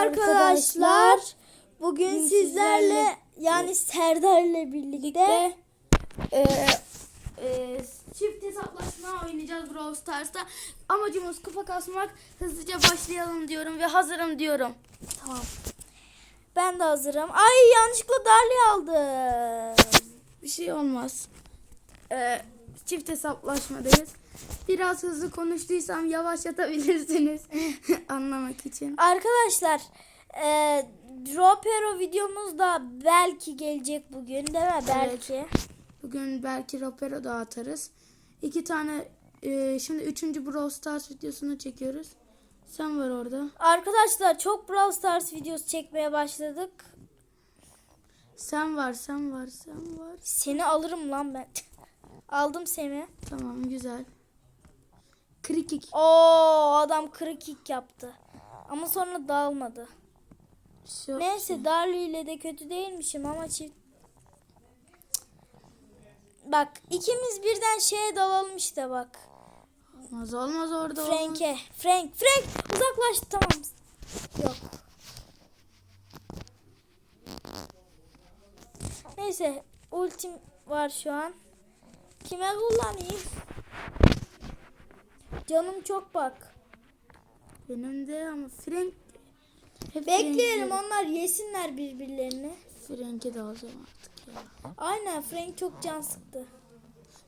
arkadaşlar. Bugün sizlerle yani Serdar'la birlikte e, e, çift hesaplaşma oynayacağız Brawl Stars'ta. Amacımız kupa kasmak. Hızlıca başlayalım diyorum ve hazırım diyorum. tamam. Ben de hazırım. Ay yanlışlıkla Darli aldım. Bir şey olmaz. E, çift hesaplaşmadayız. Biraz hızlı konuştuysam yavaşlatabilirsiniz anlamak için. Arkadaşlar e, Ropero videomuz da belki gelecek bugün değil mi? Belki. Bugün belki Ropero da atarız. İki tane e, şimdi üçüncü Brawl Stars videosunu çekiyoruz. Sen var orada. Arkadaşlar çok Brawl Stars videosu çekmeye başladık. Sen var, sen var, sen var. Seni alırım lan ben. Aldım seni. Tamam güzel. Krikik. Oo adam kırık kick yaptı. Ama sonra dağılmadı. Şu, Neyse Darly ile de kötü değilmişim ama çift. Bak ikimiz birden şeye dalalım işte bak. Olmaz olmaz orada. Frank'e. Frank. Frank uzaklaştı tamam. Yok. Neyse ultim var şu an. Kime kullanayım? Canım çok bak. Benim de ama Frank. Hep Bekleyelim onlar yesinler birbirlerini. Frank'e de alacağım artık ya. Aynen Frank çok can sıktı.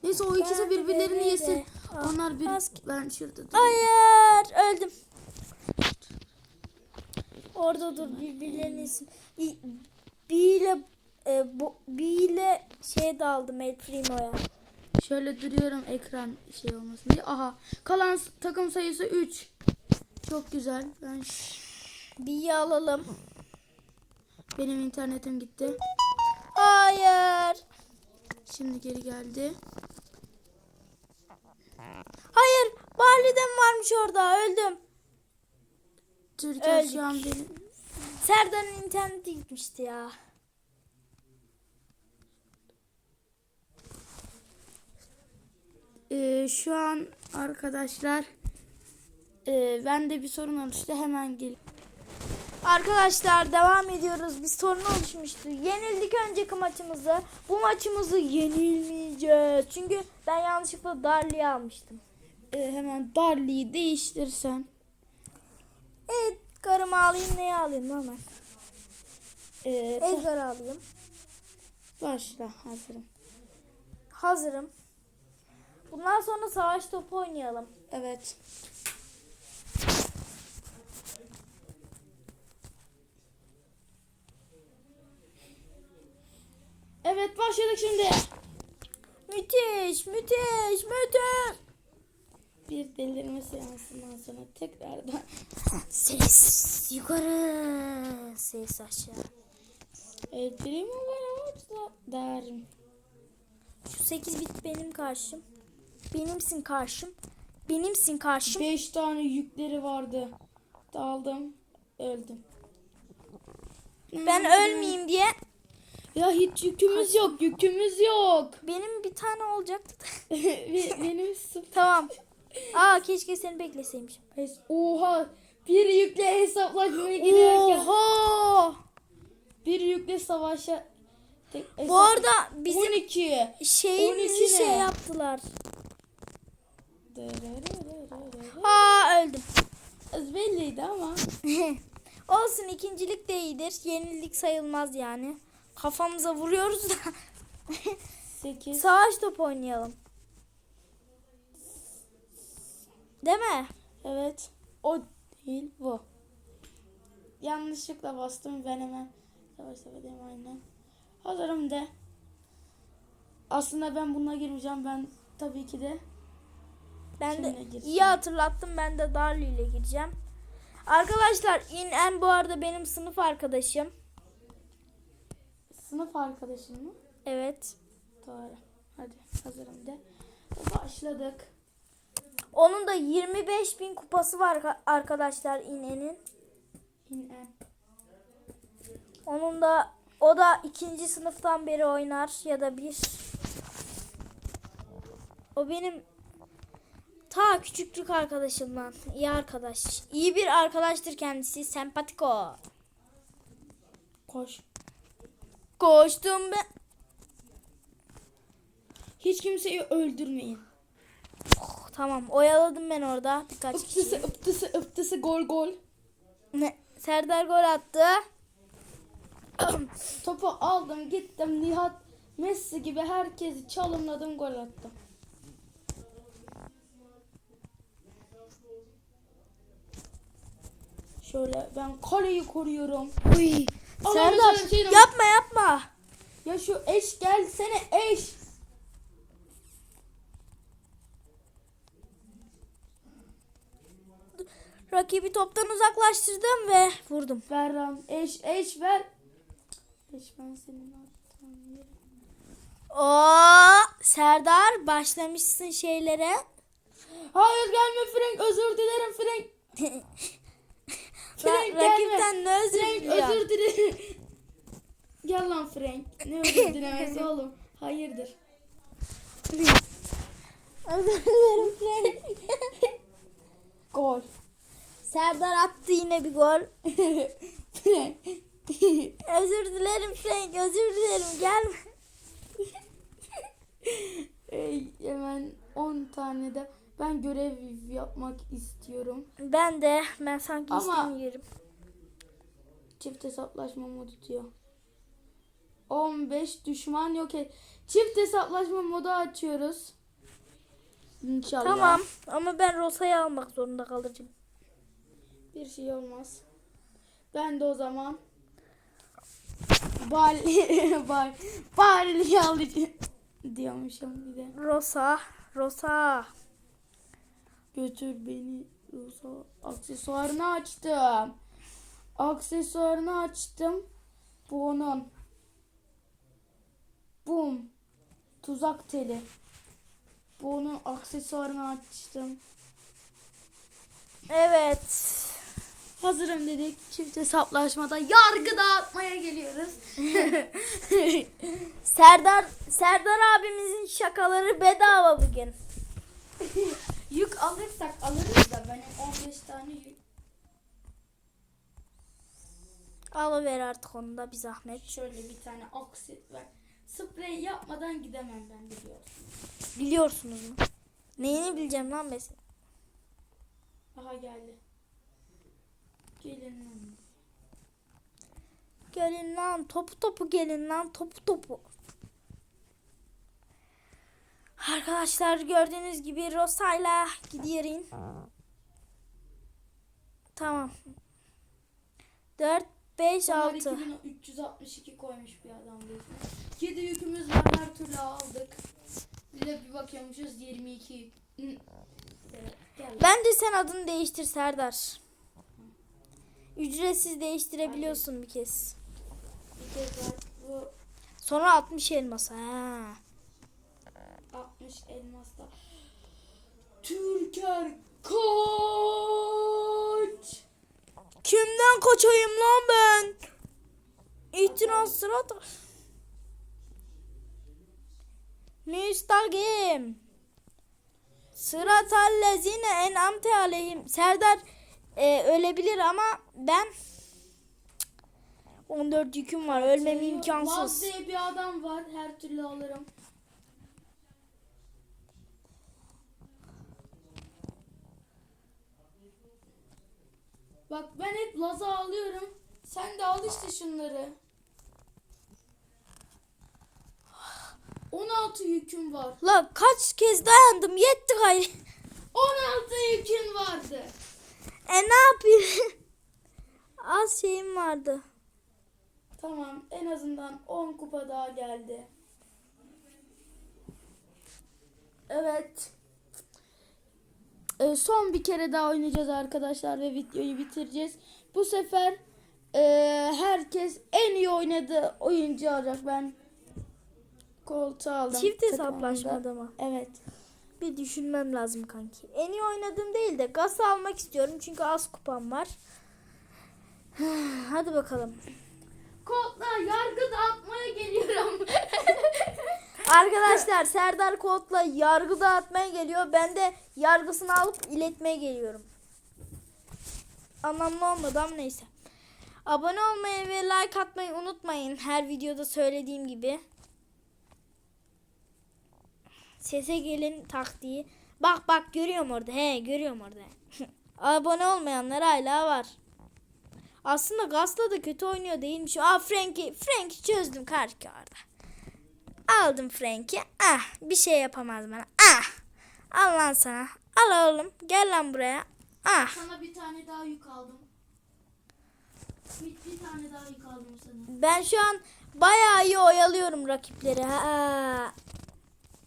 Neyse o ikisi Ben birbirlerini de. yesin. Ah, Onlar bir az- ben şurada dur. Hayır öldüm. Orada dur birbirlerini yesin. İ- Bir ile e, bu, bir ile şey daldım El Primo'ya. Şöyle duruyorum ekran şey olmasın diye. Aha. Kalan takım sayısı 3. Çok güzel. Ben B'yi alalım. benim internetim gitti. Hayır. Şimdi geri geldi. Hayır. Barley'den varmış orada. Öldüm. Türkan Öldük. şu an benim Serdar'ın interneti gitmişti ya. Ee, şu an arkadaşlar e, bende bir sorun oluştu. Hemen gel. Arkadaşlar devam ediyoruz. Bir sorun oluşmuştu. Yenildik önceki maçımızı. Bu maçımızı yenilmeyeceğiz. Çünkü ben yanlışlıkla Darly'i almıştım. Ee, hemen Darly'yi değiştirsen. Evet karımı alayım neyi alayım hemen. Ee, Edgar'ı alayım. başla hazırım. Hazırım. Bundan sonra savaş topu oynayalım. Evet. Evet başladık şimdi. Müthiş, müthiş, müthiş. Bir delirme seansından sonra tekrardan Ses yukarı, ses aşağı. El primo var ama derim. Şu 8 bit benim karşım. Benimsin karşım. Benimsin karşım. Beş tane yükleri vardı. Daldım. Öldüm. Ben ölmeyeyim diye Ya hiç yükümüz yok. Yükümüz yok. benim bir tane olacaktı. da. Be- Benim sıfır. tamam. Aa keşke seni bekleseymişim. Oha. Bir yükle hesaplaşmaya giderken. Oha! Bir yükle savaşa. Tek hesap- Bu arada bizim 12. şeyimizi 12 şey yaptılar. Aa öldüm. Az belliydi ama. Olsun ikincilik de iyidir. Yenilik sayılmaz yani. Kafamıza vuruyoruz da. 8. Savaş topu oynayalım. Değil mi? Evet. O değil bu. Yanlışlıkla bastım ben hemen. Savaş edeyim aynen. Hazırım de. Aslında ben bununla girmeyeceğim. Ben tabii ki de. Ben de Kimle girsin? iyi hatırlattım. Ben de Darly ile gireceğim. Arkadaşlar in bu arada benim sınıf arkadaşım. Sınıf arkadaşım mı? Evet. Doğru. Hadi hazırım de. Başladık. Onun da 25 bin kupası var ka- arkadaşlar inenin. İnen. Onun da o da ikinci sınıftan beri oynar ya da bir. O benim Ta küçüklük arkadaşımdan. İyi arkadaş. İyi bir arkadaştır kendisi. Sempatiko. Koş. Koştum ben. Hiç kimseyi öldürmeyin. Oh, tamam oyaladım ben orada birkaç Iptısı kişi. ıptısı ıptısı gol gol. Ne? Serdar gol attı. Topu aldım gittim Nihat Messi gibi herkesi çalımladım gol attım. Şöyle ben kaleyi koruyorum. Uy. Serdar şey- yapma yapma. Ya şu eş gelsene eş. Rakibi toptan uzaklaştırdım ve vurdum. Ver lan eş eş ver. Eş ben senin. Oo, Serdar başlamışsın şeylere. Hayır gelme Frank özür dilerim Frank. Ra- Frank rakipten ne özür Frank diliyorsun? özür dilerim. Gel lan Frank. Ne özür dilemesi oğlum. Hayırdır. Özür dilerim Frank. Gol. Serdar attı yine bir gol. Frank. Özür dilerim Frank, özür dilerim. Gelme. Ey, hemen 10 tane de ben görev yapmak istiyorum. Ben de, ben sanki Ama- istemiyorum. Çift hesaplaşma modu diyor. 15 düşman yok et. Çift hesaplaşma modu açıyoruz. İnşallah. Tamam ama ben Rosa'yı almak zorunda kalacağım. Bir şey olmaz. Ben de o zaman Bali Bali Bali'yi alacağım diyormuşum bir de. Rosa, Rosa. Götür beni Rosa. Aksesuarını açtım. Aksesuarını açtım. Bu onun. Bum. Tuzak teli. Bu onun aksesuarını açtım. Evet. Hazırım dedik. Çift hesaplaşmada yargı dağıtmaya geliyoruz. Serdar, Serdar abimizin şakaları bedava bugün. Yük alırsak alırız da benim 15 tane yük. Alıver artık onu da bir zahmet. Şöyle bir tane oksit ver. Sprey yapmadan gidemem ben biliyorum. Biliyorsunuz mu? Neyini bileceğim lan senin? Aha geldi. Gelin lan. Gelin lan topu topu gelin lan topu topu. Arkadaşlar gördüğünüz gibi Rosa'yla gidiyorum. Tamam. 4, 5, Onlar 6. 2362 koymuş bir adam resmen. 7 yükümüz var her türlü aldık. Bir de bir bakıyormuşuz 22 yük. Hı. Evet. Bence sen adını değiştir Serdar. Ücretsiz değiştirebiliyorsun bir kez. Bir kez var. Bu Sonra 60 elmas. Ha. 60 elmasla. Türker koç. Kimden kaçayım lan ben? İtiraz sırada. Müstagim. Sıratallezine en'amte aleyhim. Serdar e, ölebilir ama ben 14 yüküm var. Ölmem imkansız. diye bir adam var. Her türlü alırım. Bak ben hep Laz'a alıyorum. Sen de al işte şunları. 16 yüküm var. La kaç kez dayandım yetti gayrı. 16 yükün vardı. E ne yapayım? Az şeyim vardı. Tamam en azından 10 kupa daha geldi. Evet. Ee, son bir kere daha oynayacağız arkadaşlar ve videoyu bitireceğiz. Bu sefer e, herkes en iyi oynadığı oyuncu alacak. Ben koltuğu aldım. Çift hesaplaşmada mı? Evet. Bir düşünmem lazım kanki. En iyi oynadığım değil de gaz almak istiyorum çünkü az kupam var. Hadi bakalım. Koltuğa yargı dağıtmaya geliyorum. Arkadaşlar Serdar Kod'la yargı dağıtmaya geliyor. Ben de yargısını alıp iletmeye geliyorum. Anlamlı olmadı ama neyse. Abone olmayı ve like atmayı unutmayın. Her videoda söylediğim gibi. Sese gelin taktiği. Bak bak görüyorum orada. He görüyorum orada. Abone olmayanlar hala var. Aslında Gas'la da kötü oynuyor değilmiş. Aa Frank'i Frank'i çözdüm karşılarda. Aldım Frank'i. Ah bir şey yapamaz bana. Ah. Al lan sana. Al oğlum. Gel lan buraya. Ah. Sana bir tane daha yük aldım. Bir, bir tane daha yük aldım sana. Ben şu an bayağı iyi oyalıyorum rakipleri. Ha.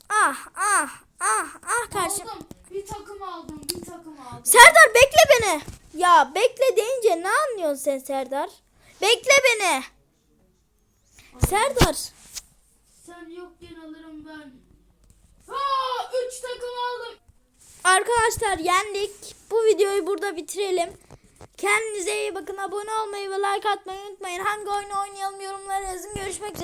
Ah ah ah ah karşım. Aldım. Bir takım aldım. Bir takım aldım. Serdar bekle beni. Ya bekle deyince ne anlıyorsun sen Serdar? Bekle beni. Serdar. Sen yokken alırım ben. Aa, üç takım aldım. Arkadaşlar yendik. Bu videoyu burada bitirelim. Kendinize iyi bakın. Abone olmayı ve like atmayı unutmayın. Hangi oyunu oynayalım yorumlara yazın. Görüşmek üzere.